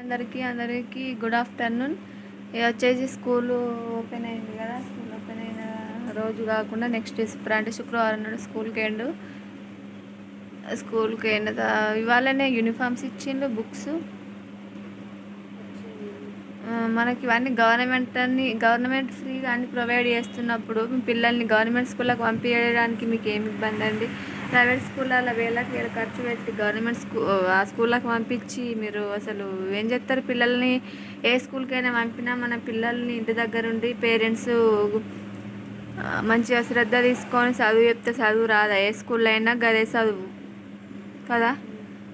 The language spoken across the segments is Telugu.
అందరికీ అందరికీ గుడ్ ఆఫ్టర్నూన్ ఇది వచ్చేసి స్కూల్ ఓపెన్ అయింది కదా. స్కూల్ ఓపెన్ అయిన రోజు కాకుండా నెక్స్ట్ అంటే శుక్రవారం నాడు స్కూల్కి ఎండు. స్కూల్కి ఎండ ఇవాళనే యూనిఫామ్స్ ఇచ్చిండు బుక్స్ మనకి ఇవన్నీ గవర్నమెంట్ అన్ని గవర్నమెంట్ ఫ్రీగా అన్ని ప్రొవైడ్ చేస్తున్నప్పుడు పిల్లల్ని గవర్నమెంట్ స్కూళ్ళకి పంపించడానికి మీకు ఏమి ఇబ్బంది అండి? ప్రైవేట్ స్కూళ్ళలో వేలకు వేలు ఖర్చు పెట్టి గవర్నమెంట్ స్కూ ఆ స్కూళ్ళకి పంపించి మీరు అసలు ఏం చేస్తారు? పిల్లల్ని ఏ స్కూల్కైనా పంపినా మన పిల్లల్ని ఇంటి దగ్గర ఉండి పేరెంట్స్ మంచిగా శ్రద్ధ తీసుకొని చదువు చెప్తే చదువు రాదా? ఏ స్కూల్లో అయినా గదే చదువు కదా?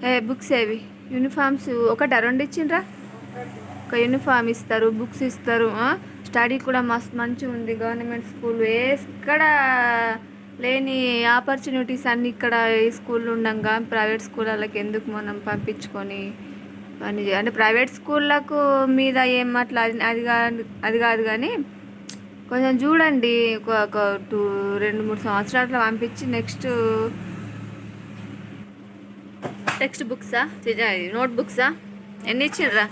ఏ బుక్స్ ఏవి? యూనిఫామ్స్ ఒకటా? రెండు ఇచ్చిండ్రా? ఒక యూనిఫామ్ ఇస్తారు బుక్స్ ఇస్తారు స్టడీ కూడా మస్తు మంచిగా ఉంది గవర్నమెంట్ స్కూల్ ఎక్కడ లేని ఆపర్చునిటీస్ అన్నీ ఇక్కడ ఈ స్కూల్ ఉండగా ప్రైవేట్ స్కూళ్ళకి ఎందుకు మనం పంపించుకొని పని అంటే ప్రైవేట్ స్కూళ్ళకు మీద ఏం అట్లా అది అది కాదు అది కాదు కానీ కొంచెం చూడండి ఒక ఒక టూ రెండు మూడు సంవత్సరాలు పంపించి నెక్స్ట్ టెక్స్ట్ బుక్సా? నోట్ బుక్సా ఎన్ని ఇచ్చిండ్రా?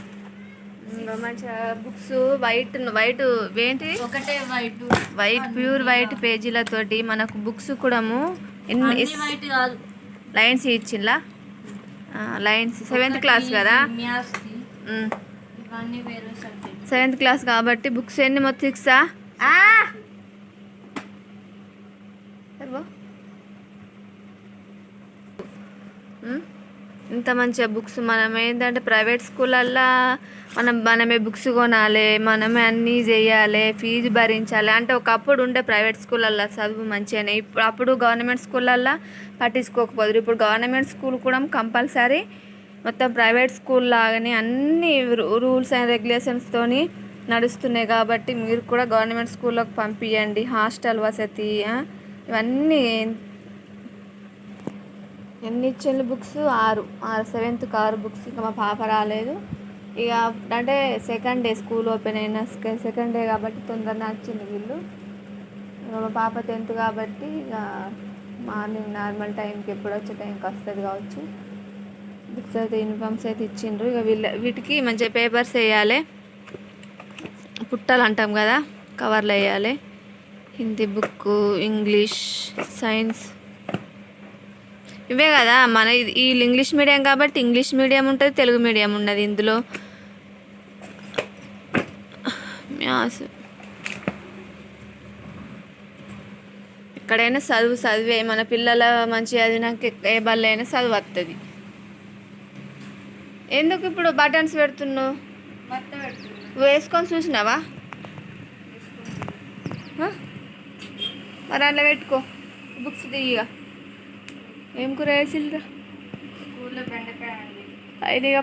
మంచిగా బుక్స్ వైట్ వైట్ ఏంటి? ఒకటే వైట్. White pure white. పేజీలతోటి మనకు బుక్స్ కూడాము ఎన్ని లైన్స్ ఇచ్చిండ్లా లైన్స్. సెవెంత్ క్లాస్ కదా? సెవెంత్ క్లాస్ కాబట్టి బుక్స్ ఎన్ని మొత్తం సిక్సా? ఇంత మంచిగా బుక్స్ మనం ఏంటంటే ప్రైవేట్ స్కూళ్ళల్లో మనం మనమే బుక్స్ కొనాలి మనమే అన్నీ చేయాలి ఫీజు భరించాలి. అంటే ఒకప్పుడు ఉండే ప్రైవేట్ స్కూళ్ళల్లో చదువు మంచిగానే. ఇప్పుడు అప్పుడు గవర్నమెంట్ స్కూళ్ళల్లో పట్టించుకోకపోదురు. ఇప్పుడు గవర్నమెంట్ స్కూల్ కూడా కంపల్సరీ మొత్తం ప్రైవేట్ స్కూల్ లాగానే అన్ని రూల్స్ అండ్ రెగ్యులేషన్స్తోని నడుస్తున్నాయి కాబట్టి మీరు కూడా గవర్నమెంట్ స్కూల్లోకి పంపించండి హాస్టల్ వసతి ఇవన్నీ ఎన్ని ఇచ్చిన బుక్స్ ఆరు. ఆరు సెవెంత్కి ఆరు బుక్స్ ఇంకా మా పాప రాలేదు. ఇక అంటే సెకండ్ డే స్కూల్ ఓపెన్ అయిన సెకండ్ డే కాబట్టి తొందరగా వచ్చింది వీళ్ళు. ఇంకా మా పాప టెన్త్ కాబట్టి ఇక మార్నింగ్ నార్మల్ టైంకి ఎప్పుడు వచ్చే టైంకి వస్తుంది కావచ్చు. బుక్స్ అయితే యూనిఫామ్స్ అయితే ఇచ్చిండ్రు. ఇక వీళ్ళ వీటికి మంచిగా పేపర్స్ వేయాలి. పుట్టలు అంటాం కదా కవర్లు వేయాలి. హిందీ బుక్ ఇంగ్లీష్ సైన్స్ ఇవే కదా మన ఇది- వీళ్ళు ఇంగ్లీష్ మీడియం కాబట్టి ఇంగ్లీష్ మీడియం ఉంటుంది తెలుగు మీడియం ఉన్నది ఇందులో. మ్యాథ్స్. ఎక్కడైనా చదువు చదివే మన పిల్లల మంచి చదివినాక ఏ బల్ల అయినా చదువు వస్తుంది ఎందుకు ఇప్పుడు బటన్స్ పెడుతున్నావు? నువ్వు వేసుకొని చూసినావా? మరి అట్లా పెట్టుకో. బుక్స్ దిగిగా ఏం కూర వేసిల్రా అయితే ఇక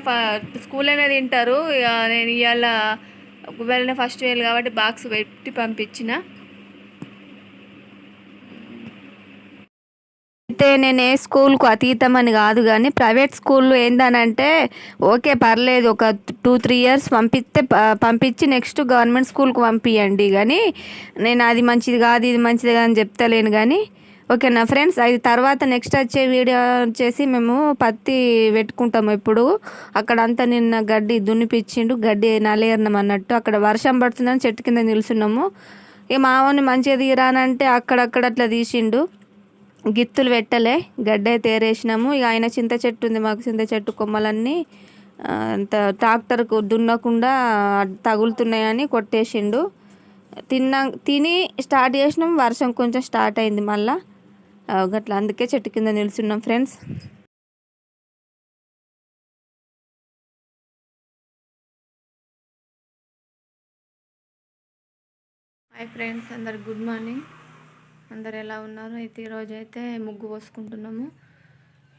స్కూల్లోనే తింటారు. ఇక నేను ఇవాళ ఒకవేళ ఫస్ట్ వేలు కాబట్టి బాక్స్ పెట్టి పంపించిన. అయితే నేను ఏ స్కూల్కు అతీతం అని కాదు కానీ ప్రైవేట్ స్కూల్లో ఏందనంటే ఓకే పర్లేదు ఒక టూ త్రీ ఇయర్స్ పంపిస్తే పంపించి నెక్స్ట్ గవర్నమెంట్ స్కూల్కి పంపించండి కానీ నేను అది మంచిది కాదు ఇది మంచిది కాదు అని చెప్తలేను కానీ ఓకేనా ఫ్రెండ్స్? అది తర్వాత నెక్స్ట్ వచ్చే వీడియో వచ్చేసి మేము పత్తి పెట్టుకుంటాము ఇప్పుడు అక్కడ అంతా నిన్న గడ్డి దున్నిపిచ్చిండు గడ్డి నలేరినాం అన్నట్టు. అక్కడ వర్షం పడుతుందని చెట్టు కింద నిలుచున్నాము ఇక మావని మంచిగా తీరానంటే అక్కడక్కడ అట్లా తీసిండు. గిత్తులు పెట్టలే గడ్డే తేరేసినాము. ఇక ఆయన చింత చెట్టు ఉంది మాకు చింత చెట్టు కొమ్మలన్నీ అంత ట్రాక్టర్కు దున్నకుండా తగులుతున్నాయని కొట్టేసిండు. తిన్నా తిని స్టార్ట్ చేసినాం వర్షం కొంచెం స్టార్ట్ అయింది మళ్ళీ. గట్ల అందుకే చెట్టు కింద నిల్చున్నాం ఫ్రెండ్స్. హాయ్ ఫ్రెండ్స్ అందరు గుడ్ మార్నింగ్. అందరు ఎలా ఉన్నారు? అయితే ఈరోజు అయితే ముగ్గు పోసుకుంటున్నాము.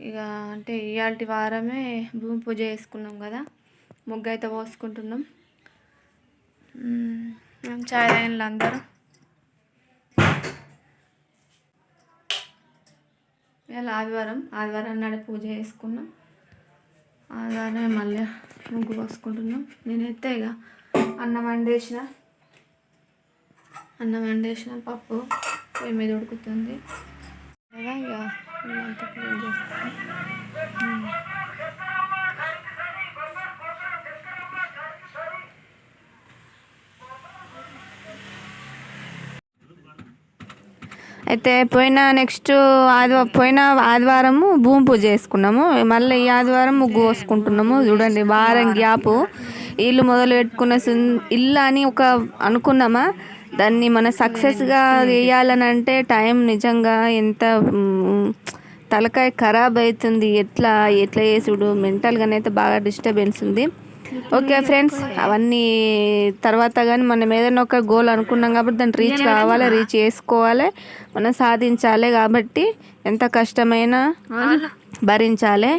ఇక అంటే ఇవాళ వారమే భూమి పూజ చేసుకున్నాం కదా ముగ్గు అయితే పోసుకుంటున్నాం. మ్మ్. మేము చాయ్ అందరూ ఇవాళ ఆదివారం ఆదివారం నాడు పూజ చేసుకున్నాం. ఆదివారం మళ్ళీ ముగ్గు పోసుకుంటున్నాం. నేనైతే ఇక అన్నం వండేసిన. అన్నం వండేసిన పప్పు పొయ్యి మీద ఉడుకుతుంది. కదా ఇక ఇల్లంతా అయితే పోయిన నెక్స్ట్ ఆదివారం పోయిన ఆదివారము భూమి పూజ చేసుకున్నాము. మళ్ళీ ఈ ఆదివారం ముగ్గు పోసుకుంటున్నాము. చూడండి వారం గ్యాపు. ఇల్లు మొదలు పెట్టుకున్న ఇల్లు అని ఒక అనుకున్నామా? దాన్ని మన సక్సెస్గా చేయాలని అంటే టైం నిజంగా ఎంత తలకాయ ఖరాబ్ అవుతుంది. ఎట్లా ఎట్లా చేసుడు? మెంటల్గానైతే బాగా డిస్టర్బెన్స్ ఉంది. ఓకే ఫ్రెండ్స్ అవన్నీ తర్వాత కానీ మనం ఏదైనా ఒక గోల్ అనుకున్నాం కాబట్టి దాన్ని రీచ్ కావాలి రీచ్ చేసుకోవాలి. మనం సాధించాలి కాబట్టి ఎంత కష్టమైనా భరించాలి.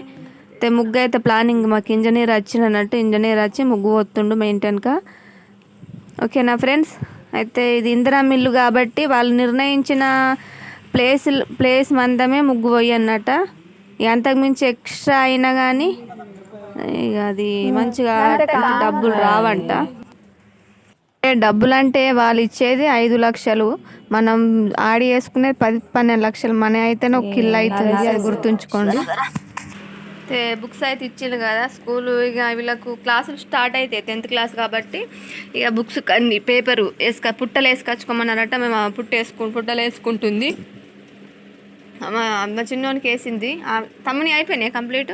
అయితే ముగ్గు అయితే ప్లానింగ్ మాకు ఇంజనీర్ వచ్చినట్టు ఇంజనీర్ వచ్చి ముగ్గు పోతుండు మెయింటైన్గా ఓకేనా ఫ్రెండ్స్ అయితే ఇది ఇందిరా మిల్లు కాబట్టి వాళ్ళు నిర్ణయించిన ప్లేస్ ప్లేస్ మందమే ముగ్గు పోయి అన్నట. ఇక అంతకుమించి ఎక్స్ట్రా అయినా కానీ ఇక అది మంచిగా డబ్బులు రావంట. డబ్బులు అంటే వాళ్ళు ఇచ్చేది ఐదు లక్షలు. మనం ఆడి వేసుకునేది పది పన్నెండు లక్షలు మన అయితేనే ఒక కిల్ అవుతుంది అది గుర్తుంచుకోండి. అయితే బుక్స్ అయితే ఇచ్చిండు కదా స్కూల్. ఇక వీళ్ళకు క్లాసులు స్టార్ట్ అవుతాయి టెన్త్ క్లాస్ కాబట్టి. ఇక బుక్స్ అన్ని పేపరు వేసుక పుట్టలు వేసుకొచ్చుకోమన్నారట. మేము పుట్ట వేసుకు పుట్టలు వేసుకుంటుంది. మా చిన్నోనికి వేసింది. తమ్ముని అయిపోయినాయి కంప్లీట్.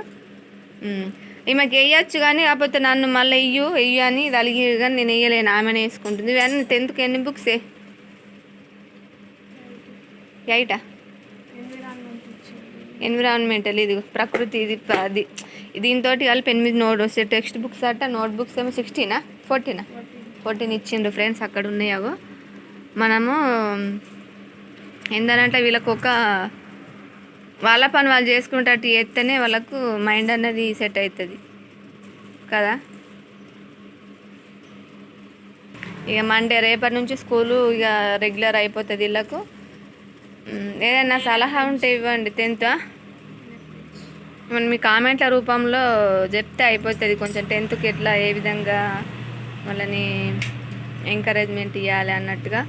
ఈమెకి వేయచ్చు కానీ కాకపోతే నన్ను మళ్ళీ ఇయ్యు వెయ్యు అని తలిగి కానీ నేను వేయలేను. ఆమెనే వేసుకుంటుంది. ఇవన్నీ టెన్త్కి ఎన్ని బుక్స్ ఎయిటా ఎన్విరాన్మెంటల్ ఇది ప్రకృతి ఇది అది. దీంతో కలిపి ఎనిమిది నోట్ వస్తాయి. టెక్స్ట్ బుక్స్ అట్ట నోట్ బుక్స్ ఏమో సిక్స్టీనా ఫోర్టీనా ఫోర్టీన్ ఇచ్చిండ్రు ఫ్రెండ్స్ అక్కడ ఉన్నాయో మనము ఏందనంటే వీళ్ళకు ఒక వాళ్ళ పని వాళ్ళు చేసుకునేటట్టు చేస్తేనే వాళ్ళకు మైండ్ అన్నది సెట్ అవుతుంది. కదా? ఇక మండే రేపటి నుంచి స్కూలు ఇక రెగ్యులర్ అయిపోతుంది వీళ్ళకు ఏదైనా సలహా ఉంటే ఇవ్వండి. టెన్త్ మనం మీ కామెంట్ల రూపంలో చెప్తే అయిపోతుంది కొంచెం. టెన్త్కి ఎట్లా ఏ విధంగా వాళ్ళని ఎంకరేజ్మెంట్ ఇవ్వాలి అన్నట్టుగా.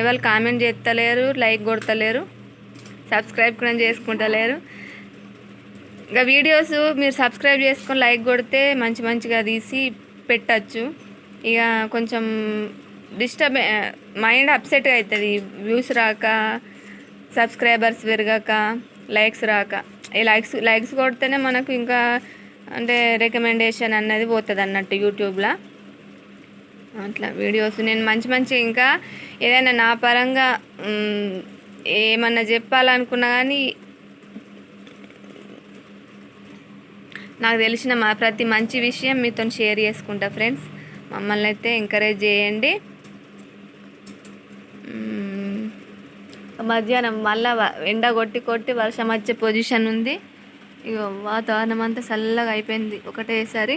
ఎవరు కామెంట్ చేస్తలేరు లైక్ కొడతలేరు. సబ్స్క్రైబ్ కూడా చేసుకుంటలేరు. ఇంకా వీడియోస్ మీరు సబ్స్క్రైబ్ చేసుకొని లైక్ కొడితే మంచి మంచిగా తీసి పెట్టచ్చు. ఇక కొంచెం డిస్టర్బ్ మైండ్ అప్సెట్గా అవుతుంది వ్యూస్ రాక సబ్స్క్రైబర్స్ పెరగక లైక్స్ రాక. ఈ లైక్స్ లైక్స్ కొడితేనే మనకు ఇంకా అంటే రికమెండేషన్ అన్నది పోతుంది అన్నట్టు యూట్యూబ్లో. అట్లా వీడియోస్ నేను మంచి మంచి ఇంకా ఏదైనా నా పరంగా ఏమన్నా చెప్పాలనుకున్నా కానీ నాకు తెలిసిన మా ప్రతి మంచి విషయం మీతో షేర్ చేసుకుంటా ఫ్రెండ్స్. మమ్మల్ని అయితే ఎంకరేజ్ చేయండి. మధ్యాహ్నం మళ్ళా ఎండ కొట్టి కొట్టి వర్షం వచ్చే పొజిషన్ ఉంది. ఇక వాతావరణం అంతా చల్లగా అయిపోయింది. ఒకటేసారి